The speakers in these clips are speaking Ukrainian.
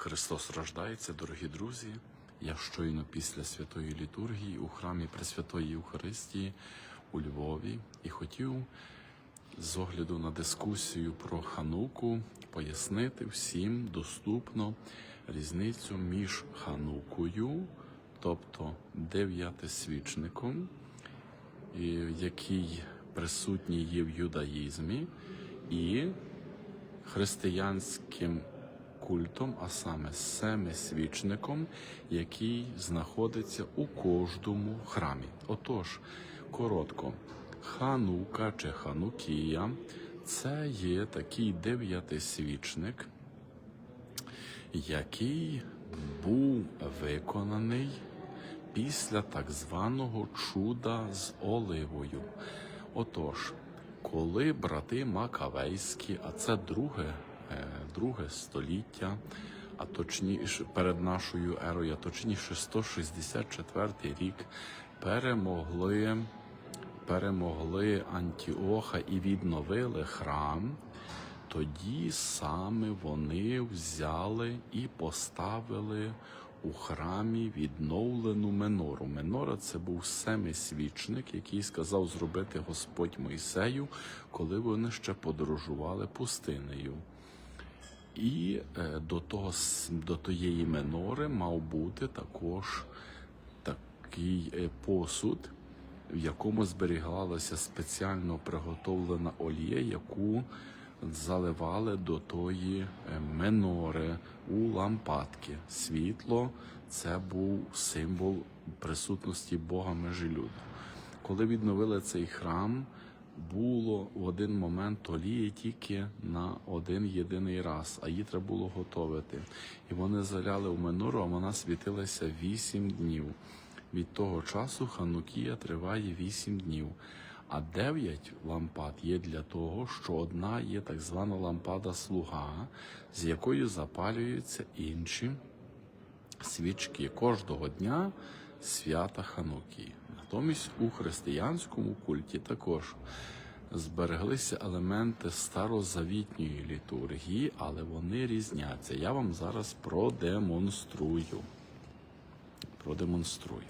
Христос рождається, дорогі друзі. Я щойно після святої літургії у храмі Пресвятої Євхаристії у Львові і хотів з огляду на дискусію про хануку пояснити всім доступно різницю між ханукою, тобто дев'ятисвічником, який присутній є в юдаїзмі, і християнським культом, а саме семисвічником, який знаходиться у кожному храмі. Отож, коротко, ханука чи ханукія це є такий дев'ятисвічник, який був виконаний після так званого чуда з оливою. Отож, коли брати Макавейські, а це друге, друге століття, а точніше перед нашою ерою, а точніше 164 рік, перемогли, перемогли Антіоха і відновили храм, тоді саме вони взяли і поставили у храмі відновлену менору. Менора це був семисвічник, який сказав зробити Господь Мойсею, коли вони ще подорожували пустинею. І е, до, того, до тієї менори мав бути також такий е, посуд, в якому зберігалася спеціально приготовлена олія, яку заливали до тої е, менори у лампадки. Світло це був символ присутності Бога межі люду. Коли відновили цей храм, було в один момент олії тільки на один єдиний раз, а її треба було готувати. І вони заляли в менору, а вона світилася вісім днів. Від того часу ханукія триває вісім днів. А дев'ять лампад є для того, що одна є так звана лампада слуга, з якою запалюються інші свічки кожного дня свята Ханукі. Натомість у християнському культі також збереглися елементи старозавітньої літургії, але вони різняться. Я вам зараз продемонструю. Продемонструю.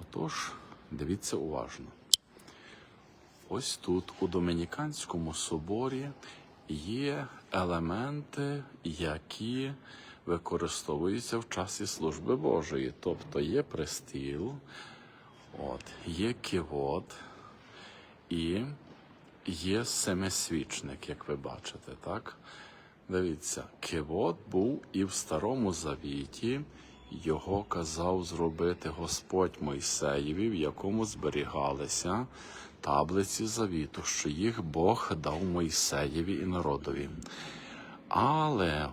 Отож, дивіться уважно. Ось тут, у Домініканському соборі, є елементи, які використовуються в часі служби Божої. Тобто є престіл, от, є кивот і є семисвічник, як ви бачите, так? Дивіться, кивот був і в Старому Завіті. Його казав зробити Господь Мойсеєві, в якому зберігалися таблиці завіту, що їх Бог дав Мойсеєві і народові. Але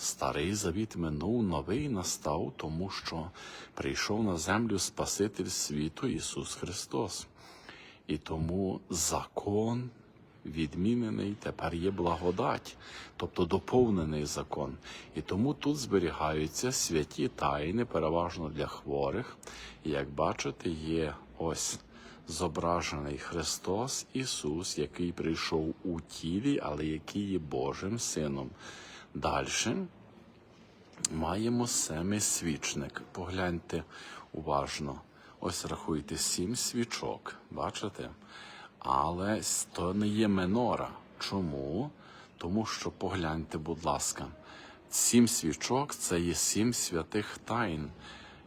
старий завіт минув, новий настав, тому що прийшов на землю Спаситель світу Ісус Христос. І тому закон відмінений, тепер є благодать, тобто доповнений закон. І тому тут зберігаються святі тайни, переважно для хворих. І як бачите, є ось зображений Христос Ісус, який прийшов у тілі, але який є Божим Сином. Далі маємо семисвічник. Погляньте уважно. Ось рахуйте сім свічок, бачите? Але то не є менора. Чому? Тому що погляньте, будь ласка, сім свічок це є сім святих тайн,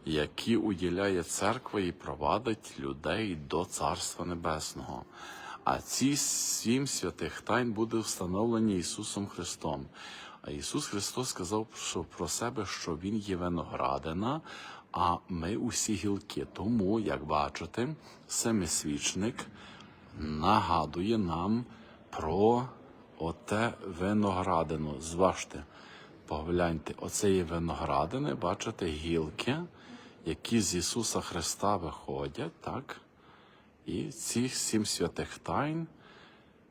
які уділяє церква і провадить людей до Царства Небесного. А ці сім святих тайн буде встановлені Ісусом Христом. А Ісус Христос сказав що про себе, що Він є виноградина, а ми усі гілки. Тому, як бачите, семисвічник нагадує нам про оте виноградину. Зважте, погляньте, оце є виноградини, бачите, гілки, які з Ісуса Христа виходять, так? І ці сім святих тайн,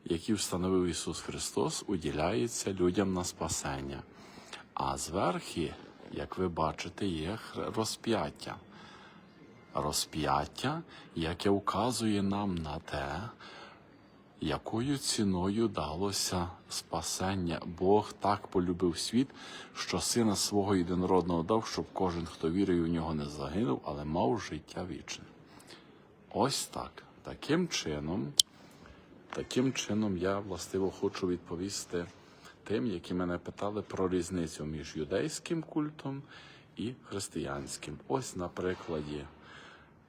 які встановив Ісус Христос, уділяються людям на спасення. А зверхи, як ви бачите, є розп'яття. Розп'яття, яке вказує нам на те, якою ціною далося спасення. Бог так полюбив світ, що сина свого єдинородного дав, щоб кожен, хто вірує в нього, не загинув, але мав життя вічне. Ось так. Таким чином, таким чином я властиво хочу відповісти тим, які мене питали про різницю між юдейським культом і християнським. Ось на прикладі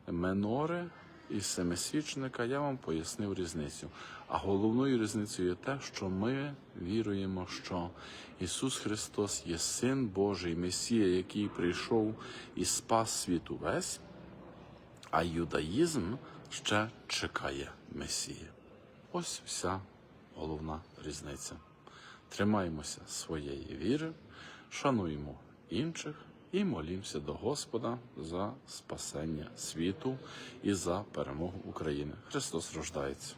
менори і семисвічника я вам пояснив різницю. А головною різницею є те, що ми віруємо, що Ісус Христос є Син Божий, Месія, який прийшов і спас світ увесь, а юдаїзм ще чекає Месії. Ось вся головна різниця. Тримаємося своєї віри, шануємо інших і молімося до Господа за спасення світу і за перемогу України. Христос рождається.